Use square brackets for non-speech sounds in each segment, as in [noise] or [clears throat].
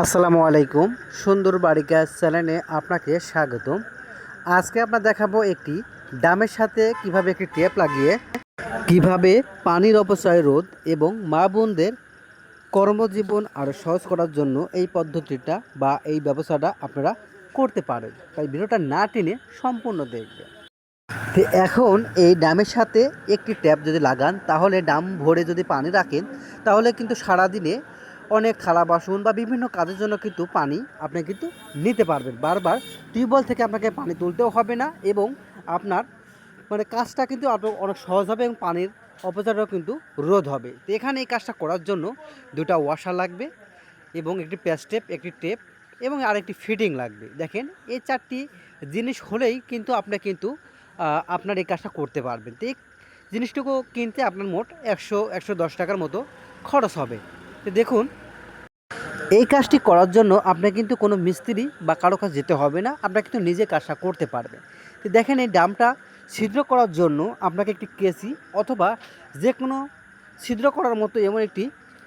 আসসালামু আলাইকুম সুন্দর বাড়িকা চ্যানেলে আপনাকে স্বাগতম। আজকে আপনার দেখাবো একটি ডামের সাথে কীভাবে একটি টেপ লাগিয়ে, কীভাবে পানির অপচয় রোধ এবং মা বোনদের কর্মজীবন আরও সহজ করার জন্য এই পদ্ধতিটা বা এই ব্যবসাটা আপনারা করতে পারেন। তাই ভিডিওটা না টেনে সম্পূর্ণ দেখবেন। তো এখন এই ডামের সাথে একটি ট্যাপ যদি লাগান, তাহলে ডাম ভরে যদি পানি রাখেন, তাহলে কিন্তু সারাদিনে অনেক থালা বাসন বা বিভিন্ন কাজের জন্য কিন্তু পানি আপনি কিন্তু নিতে পারবেন। বারবার টিউবওয়েল থেকে আপনাকে পানি তুলতেও হবে না এবং আপনার মানে কাজটা কিন্তু আপনার অনেক সহজ হবে এবং পানির অপচয়টাও কিন্তু রোধ হবে। তো এখানে এই কাজটা করার জন্য দুটা ওয়াশার লাগবে এবং একটি প্যাস্টেপ একটি টেপ এবং আরেকটি ফিটিং লাগবে। দেখেন, এই চারটি জিনিস হলেই কিন্তু আপনি কিন্তু আপনার এই কাজটা করতে পারবেন। তো এই জিনিসটুকু কিনতে আপনার মোট একশো একশো দশ টাকার মতো খরচ হবে। দেখুন। এই কাজটি করার জন্য আপনার কিন্তু কোনো মিস্ত্রি বা কারও কাছে যেতে হবে না, আপনার কিন্তু নিজে কাজটা করতে পারবেন। তো দেখেন এই ডামটা ছিদ্র করার জন্য আপনাকে একটি কেসি অথবা যে কোনো ছিদ্র করার মতো এমন একটি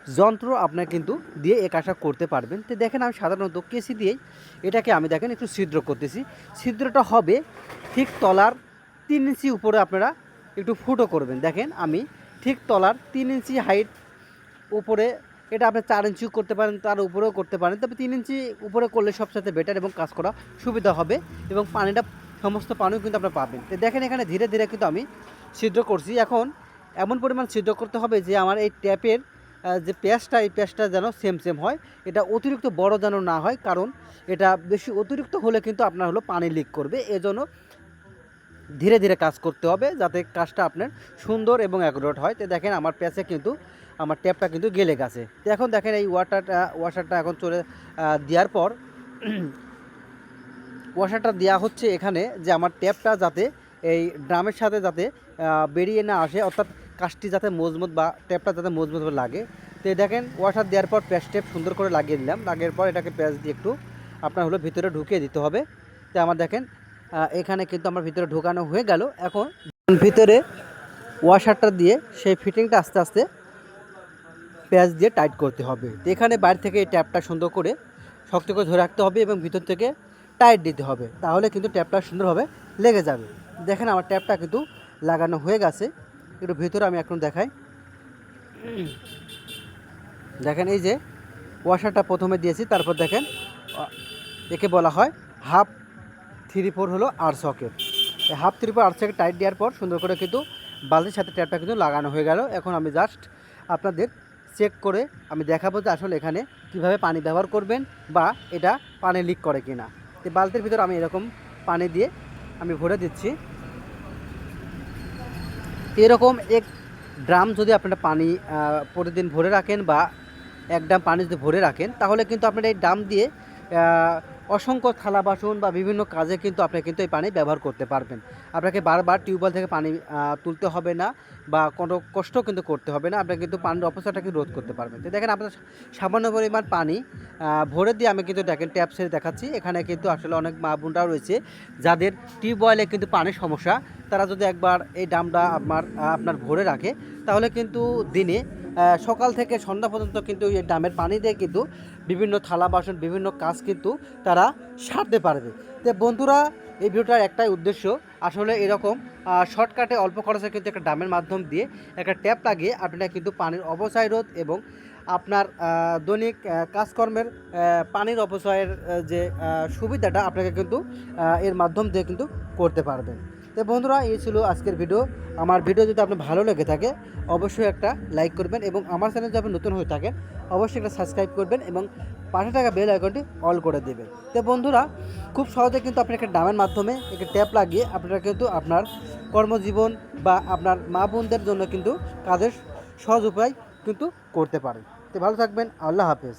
যন্ত্র আপনার কিন্তু দিয়ে এই কাজটা করতে পারবেন। তো দেখেন আমি সাধারণত কেসি দিয়েই এটাকে আমি দেখেন একটু ছিদ্র করতেছি। ছিদ্রটা হবে ঠিক তলার তিন ইঞ্চি উপরে আপনারা একটু ফুটো করবেন। দেখেন আমি ঠিক তলার তিন ইঞ্চি হাইট উপরে এটা আপনি চার ইঞ্চিও করতে পারেন, তার উপরেও করতে পারেন। তবে তিন ইঞ্চি উপরে করলে সবসাথে বেটার এবং কাজ করা সুবিধা হবে এবং পানিটা, সমস্ত পানিও কিন্তু আপনার পাবেন। তো দেখেন এখানে ধীরে ধীরে কিন্তু আমি ছিদ্র করছি। এখন এমন পরিমাণ ছিদ্র করতে হবে যে আমার এই ট্যাপের যে পেঁয়াজটা, এই পেঁয়াজটা যেন সেম সেম হয়। এটা অতিরিক্ত বড় যেন না হয়, কারণ এটা বেশি অতিরিক্ত হলে কিন্তু আপনার হলো পানি লিক করবে। এজন্য ধীরে ধীরে কাজ করতে হবে যাতে কাজটা আপনার সুন্দর এবং অ্যাকুরেট হয়। তো দেখেন আমার প্যাচে কিন্তু আমার ট্যাপটা কিন্তু গেলে গেছে। তো এখন দেখেন এই ওয়াটারটা ওয়াশারটা এখন চলে দেওয়ার পর [clears throat] ওয়াশারটা দেওয়া হচ্ছে এখানে যে আমার ট্যাপটা যাতে এই ড্রামের সাথে যাতে বেরিয়ে না আসে, অর্থাৎ কাজটি যাতে মজবুত বা ট্যাপটা যাতে মজবুত লাগে। তো দেখেন ওয়াশার দেওয়ার পর প্যাচ টেপ সুন্দর করে লাগিয়ে দিলাম। লাগিয়ে পর এটাকে প্যাচ দিয়ে একটু আপনার হলো ভিতরে ঢুকিয়ে দিতে হবে। তো আমার দেখেন এখানে কিন্তু আমার ভিতরে ঢোকানো হয়ে গেল। এখন ভিতরে ওয়াশারটা দিয়ে সেই ফিটিংটা আস্তে আস্তে পেঁয়াজ দিয়ে টাইট করতে হবে। তো এখানে বাইরে থেকে এই ট্যাপটা সুন্দর করে শক্ত করে ধরে রাখতে হবে এবং ভিতর থেকে টাইট দিতে হবে। তাহলে কিন্তু ট্যাপটা সুন্দরভাবে লেগে যাবে। দেখেন আমার ট্যাপটা কিন্তু লাগানো হয়ে গেছে। একটু ভিতরে আমি এখন দেখাই। দেখেন এই যে ওয়াশারটা প্রথমে দিয়েছি, তারপর দেখেন একে বলা হয় হাফ থ্রি ফোর হলো আর সকেট হাফ থ্রি ফোর আর সকেট টাইট দেওয়ার পর সুন্দর করে কিন্তু বালতির সাথে ট্যাপটা কিন্তু লাগানো হয়ে গেল। এখন আমি জাস্ট আপনাদের চেক করে আমি দেখাবো যে আসলে এখানে কীভাবে পানি ব্যবহার করবেন বা এটা পানি লিক করে কি না তো বালতির ভিতর আমি এরকম পানি দিয়ে আমি ভরে দিচ্ছি। এরকম এক ড্রাম যদি আপনারা পানি প্রতিদিন ভরে রাখেন বা এক ড্রাম পানি যদি ভরে রাখেন, তাহলে কিন্তু আপনারা এই ড্রাম দিয়ে অসংখ্য থালা বাসন বা বিভিন্ন কাজে কিন্তু আপনি কিন্তু এই পানি ব্যবহার করতে পারবেন। আপনাকে বারবার টিউবওয়েল থেকে পানি তুলতে হবে না বা কোনো কষ্ট কিন্তু করতে হবে না। আপনাকে কিন্তু পানির অপচয়টাকে রোধ করতে পারবেন। তো দেখেন আপনার সামান্য পরিমাণ পানি ভরে দিয়ে আমি কিন্তু দেখেন ট্যাপ সেরে দেখাচ্ছি। এখানে কিন্তু আসলে অনেক মা বোনরাও রয়েছে যাদের টিউবওয়েলে কিন্তু পানির সমস্যা। তারা যদি একবার এই ডামটা আপনার আপনার ভরে রাখে, তাহলে কিন্তু দিনে সকাল থেকে সন্ধ্যা পর্যন্ত কিন্তু এই ডামের পানি দিয়ে কিন্তু বিভিন্ন থালা বাসন, বিভিন্ন কাজ কিন্তু তারা সারতে পারবে। তো বন্ধুরা, এই ভিডিওটার একটাই উদ্দেশ্য, আসলে এরকম শর্টকাটে অল্প খরচে কিন্তু একটা ডামের মাধ্যম দিয়ে একটা ট্যাপ লাগিয়ে আপনারা কিন্তু পানির অপচয় রোধ এবং আপনার দৈনিক কাজকর্মের পানির অপচয়ের যে সুবিধাটা আপনাকে কিন্তু এর মাধ্যম দিয়ে কিন্তু করতে পারবেন। তো বন্ধুরা, এই ছিল আজকের ভিডিও। আমার ভিডিও যদি আপনার ভালো লেগে থাকে, অবশ্যই একটা লাইক করবেন এবং আমার চ্যানেল যদি আপনি নতুন হয়ে থাকেন, অবশ্যই একটা সাবস্ক্রাইব করবেন এবং পাশে থাকা বেল আইকনটি অল করে দেবেন। তো বন্ধুরা, খুব সহজে কিন্তু আপনি একটা ডামের মাধ্যমে একটা ট্যাপ লাগিয়ে আপনারা কিন্তু আপনার কর্মজীবন বা আপনার মা বোনদের জন্য কিন্তু কাজের সহজ উপায় কিন্তু করতে পারেন। তো ভালো থাকবেন, আল্লাহ হাফেজ।